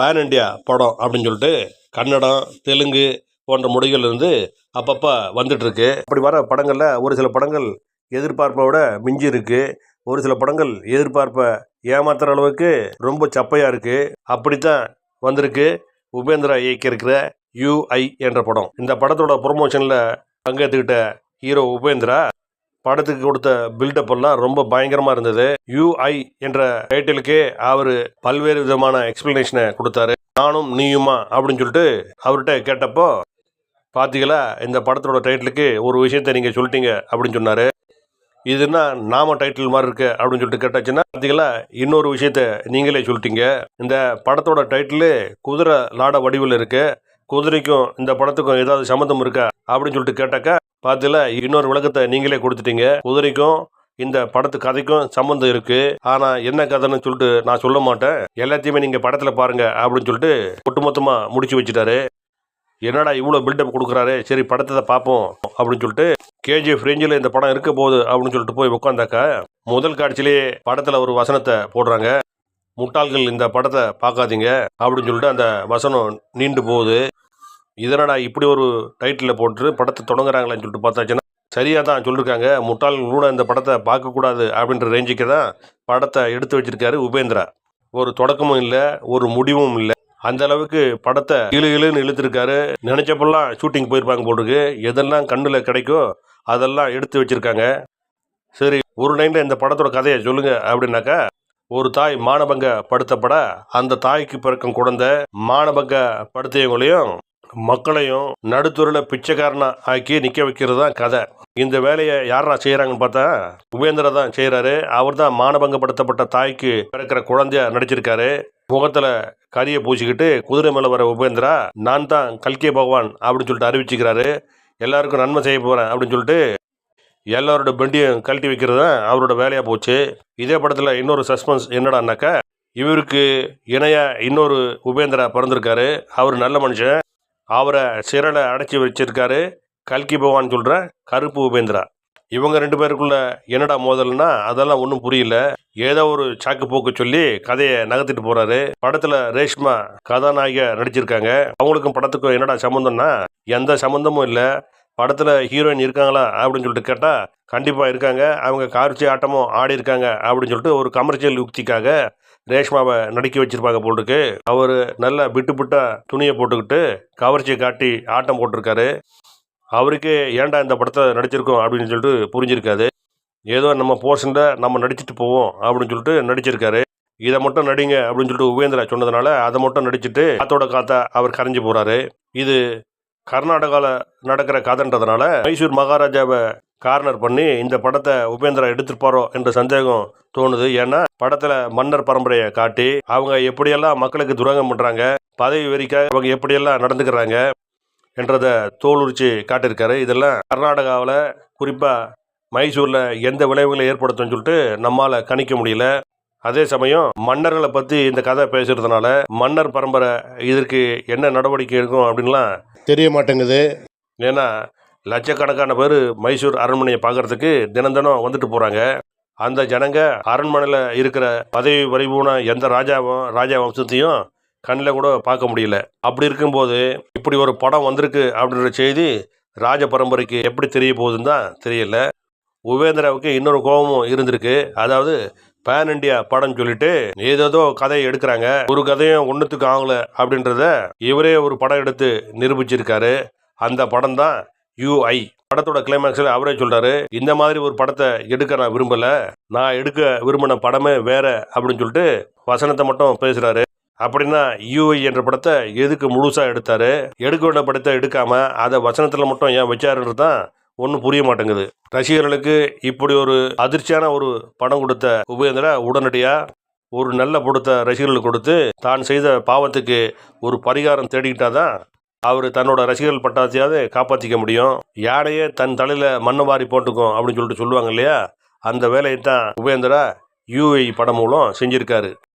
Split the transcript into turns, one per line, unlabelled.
Pan India படம் அப்படின்னு சொல்லிட்டு கன்னடம் தெலுங்கு போன்ற மொழிகள் இருந்து அப்பப்போ வந்துட்டுருக்கு. அப்படி வர படங்களில் ஒரு சில படங்கள் எதிர்பார்ப்பை விட மிஞ்சி இருக்கு ஒரு சில படங்கள் எதிர்பார்ப்பை ஏமாத்துற அளவுக்கு ரொம்ப சப்பையாக இருக்குது அப்படித்தான் வந்திருக்கு. உபேந்திரா இயக்கியிருக்கிற யூஐ என்ற படம். இந்த படத்தோட ப்ரொமோஷனில் பங்கேற்றுக்கிட்ட ஹீரோ உபேந்திரா. படத்துக்கு கொடுத்த பில்டப் எல்லாம் ரொம்ப பயங்கரமாக இருந்தது. யூஐ என்ற டைட்டிலுக்கே அவர் பல்வேறு விதமான எக்ஸ்பிளனேஷனை கொடுத்தாரு. நானும் நீயுமா அப்படின்னு சொல்லிட்டு அவர்கிட்ட கேட்டப்போ பார்த்தீங்களா இந்த படத்தோட டைட்டிலுக்கு ஒரு விஷயத்தை நீங்கள் சொல்லிட்டீங்க அப்படின்னு சொன்னார். இதுனா நாம டைட்டில் மாதிரி இருக்கு? அப்படின்னு சொல்லிட்டு கேட்டாச்சுன்னா பார்த்தீங்களா இன்னொரு விஷயத்த நீங்களே சொல்லிட்டீங்க. இந்த படத்தோட டைட்டிலு குதிரை லாட வடிவில் இருக்கு. குதிரைக்கும் இந்த படத்துக்கும் ஏதாவது சம்மந்தம் இருக்கா? அப்படின்னு சொல்லிட்டு கேட்டாக்கா பார்த்துல இன்னொரு விளக்கத்தை நீங்களே கொடுத்துட்டீங்க. குதிரைக்கும் இந்த படத்து கதைக்கும் சம்மந்தம் இருக்கு. ஆனா என்ன கதைன்னு சொல்லிட்டு நான் சொல்ல மாட்டேன். எல்லாத்தையுமே நீங்க படத்துல பாருங்க அப்படின்னு சொல்லிட்டு ஒட்டுமொத்தமா முடிச்சு வச்சுட்டாரு. என்னடா இவ்வளோ பில்டப் கொடுக்குறாரு? சரி படத்தை பார்ப்போம் அப்படின்னு சொல்லிட்டு கேஜிஎஃப் ரேஞ்சில் இந்த படம் இருக்க போகுது அப்படின்னு சொல்லிட்டு போய் உட்காந்தாக்கா முதல் காட்சியிலேயே படத்தில் ஒரு வசனத்தை போடுறாங்க. முட்டாள்கள் இந்த படத்தை பார்க்காதீங்க அப்படின்னு சொல்லிட்டு அந்த வசனம் நீண்டு போகுது. இதனடா இப்படி ஒரு டைட்டிலில் போட்டு படத்தை தொடங்குறாங்களான்னு சொல்லிட்டு பார்த்தாச்சுன்னா சரியாக தான் சொல்லியிருக்காங்க முட்டாள்கள் கூட இந்த படத்தை பார்க்கக்கூடாது அப்படின்ற ரேஞ்சுக்கு தான் படத்தை எடுத்து வச்சிருக்காரு உபேந்திரா. ஒரு தொடக்கமும் இல்லை ஒரு முடிவும் இல்லை. அந்த அளவுக்கு படத்தை இழு இழுன்னு இழுத்துருக்காரு. நினைச்சப்பெல்லாம் ஷூட்டிங் போயிருப்பாங்க போட்டுக்கு எதெல்லாம் கண்ணில் கிடைக்கோ அதெல்லாம் எடுத்து வச்சுருக்காங்க. சரி ஒரு லைனில் இந்த படத்தோட கதையை சொல்லுங்கள் அப்படின்னாக்கா ஒரு தாய் மானபங்க படுத்தப்பட அந்த தாய்க்கு பிறக்கும் குழந்தை மானபங்க படுத்தியவங்களையும் மக்களையும் நடுத்துறையில் பிச்சைக்காரனா ஆக்கி நிற்க வைக்கிறது தான் கதை. இந்த வேலையை யாரா செய்கிறாங்கன்னு பார்த்தா உபேந்திரா தான் செய்கிறாரு அவர் தான் மானபங்கப்படுத்தப்பட்ட தாய்க்கு பிறக்கிற குழந்தையா நடிச்சிருக்காரு. முகத்தில் கரியை பூசிக்கிட்டு குதிரை மேலே வர உபேந்திரா நான் தான் கல்கே பகவான் அப்படின்னு சொல்லிட்டு அறிவிச்சுக்கிறாரு. எல்லாருக்கும் நன்மை செய்ய போகிறேன் அப்படின்னு சொல்லிட்டு எல்லாரோட பெண்டியும் கழட்டி வைக்கிறது தான் அவரோட வேலையாக போச்சு. இதே படத்தில் இன்னொரு சஸ்பென்ஸ் என்னடான்னாக்கா இவருக்கு இணையாக இன்னொரு உபேந்திரா பிறந்திருக்காரு. அவர் நல்ல மனுஷன். அவரை சிறலை அடைச்சி வச்சிருக்காரு. கல்கி பகவான் சொல்கிற கருப்பு உபேந்திரா. இவங்க ரெண்டு பேருக்குள்ள என்னடா மோதல்னா அதெல்லாம் ஒன்றும் புரியல. ஏதோ ஒரு சாக்கு போக்கு சொல்லி கதையை நகர்த்திட்டு போறாரு. படத்துல ரேஷ்மா கதாநாயகியா நடிச்சிருக்காங்க. அவங்களுக்கும் படத்துக்கும் என்னடா சம்மந்தம்னா எந்த சம்மந்தமும் இல்லை. படத்துல ஹீரோயின் இருக்காங்களா அப்படின்னு சொல்லிட்டு கேட்டால் கண்டிப்பாக இருக்காங்க. அவங்க கார்ச்சி ஆட்டமும் ஆடி இருக்காங்க அப்படின்னு சொல்லிட்டு ஒரு கமர்ஷியல் யுக்திக்காக ரேஷ்மாவை நடிக்க வச்சிருப்பாங்க போட்டுருக்கு அவர் நல்ல விட்டு புட்டா துணியை போட்டுக்கிட்டு கவர்ச்சியை காட்டி ஆட்டம் போட்டிருக்காரு. அவருக்கே ஏன்டா இந்த படத்தை நடிச்சிருக்கோம் அப்படின்னு சொல்லிட்டு புரிஞ்சிருக்காது. ஏதோ நம்ம போர்ஷனில் நம்ம நடிச்சிட்டு போவோம் அப்படின்னு சொல்லிட்டு நடிச்சிருக்காரு. இதை மட்டும் நடிங்க அப்படின்னு சொல்லிட்டு உபேந்திரா சொன்னதுனால அதை மட்டும் நடிச்சிட்டு காத்தோட காத்தா அவர் கரைஞ்சு போகிறாரு இது கர்நாடகாவில் நடக்கிற கதைன்றதுனால மைசூர் மகாராஜாவை கார்னர் பண்ணி இந்த படத்தை உபேந்திரா எடுத்திருப்பாரோ என்ற சந்தேகம் தோணுது. ஏன்னா படத்துல மன்னர் பரம்பரையை காட்டி அவங்க எப்படியெல்லாம் மக்களுக்கு துரோகம் பண்றாங்க பதவி வெறிக்க அவங்க எப்படியெல்லாம் நடந்துக்கிறாங்க என்றதை தோலுரிச்சு காட்டியிருக்காரு. இதெல்லாம் கர்நாடகாவில் குறிப்பாக மைசூரில் எந்த விளைவுகளை ஏற்படுத்தும்னு சொல்லிட்டு நம்மால் கணிக்க முடியல. அதே சமயம் மன்னர்களை பற்றி இந்த கதை பேசுறதுனால மன்னர் பரம்பரை இதற்கு என்ன நடவடிக்கை எடுக்கும் அப்படின்லாம் தெரிய மாட்டேங்குது. ஏன்னா லட்சக்கணக்கான பேர் மைசூர் அரண்மனையை பார்க்கறதுக்கு தினம் தினம் வந்துட்டு போகிறாங்க அந்த ஜனங்க அரண்மனையில் இருக்கிற பதவி வரைபூன எந்த ராஜாவும் ராஜா வம்சத்தையும் கண்ணில் கூட பார்க்க முடியல. அப்படி இருக்கும்போது இப்படி ஒரு படம் வந்திருக்கு அப்படின்ற செய்தி ராஜ பரம்பரைக்கு எப்படி தெரிய போகுதுன்னு தான் தெரியல. உபேந்திராவுக்கு இன்னொரு கோபமும் இருந்திருக்கு. அதாவது பேன் இண்டியா படம் சொல்லிட்டு ஏதேதோ கதையை எடுக்கிறாங்க. ஒரு கதையும் ஒன்றுத்துக்கு ஆகலை அப்படின்றத இவரே ஒரு படம் எடுத்து நிரூபிச்சிருக்காரு. அந்த படம் தான் யூஐ படத்தோட கிளைமேக்ஸில் அவரே சொல்கிறாரு இந்த மாதிரி ஒரு படத்தை எடுக்க நான் விரும்பல. நான் எடுக்க விரும்பின படமே வேற அப்படின்னு சொல்லிட்டு வசனத்தை மட்டும் பேசுகிறாரு அப்படின்னா யூஐ என்ற படத்தை எதுக்கு முழுசாக எடுத்தார்? எடுக்க வேண்டிய படத்தை எடுக்காமல் அதை வசனத்தில் மட்டும் ஏன் வச்சாருன்றது தான் ஒன்றும் புரிய மாட்டேங்குது. ரசிகர்களுக்கு இப்படி ஒரு அதிர்ச்சியான ஒரு படம் கொடுத்த உபேந்திரா உடனடியாக ஒரு நல்ல படத்தை ரசிகர்களுக்கு கொடுத்து தான் செய்த பாவத்துக்கு ஒரு பரிகாரம் தேடிக்கிட்டாதான் அவர் தன்னோட ரசிகர்கள் பட்டாத்தையாவது காப்பாற்றிக்க முடியும். யானையே தன் தலையில் மண்ணை வாரி போட்டுக்கும் அப்படின்னு சொல்லிட்டு சொல்லுவாங்க இல்லையா? அந்த வேலையை தான் உபேந்திரா யூஐ படம் மூலம் செஞ்சுருக்காரு.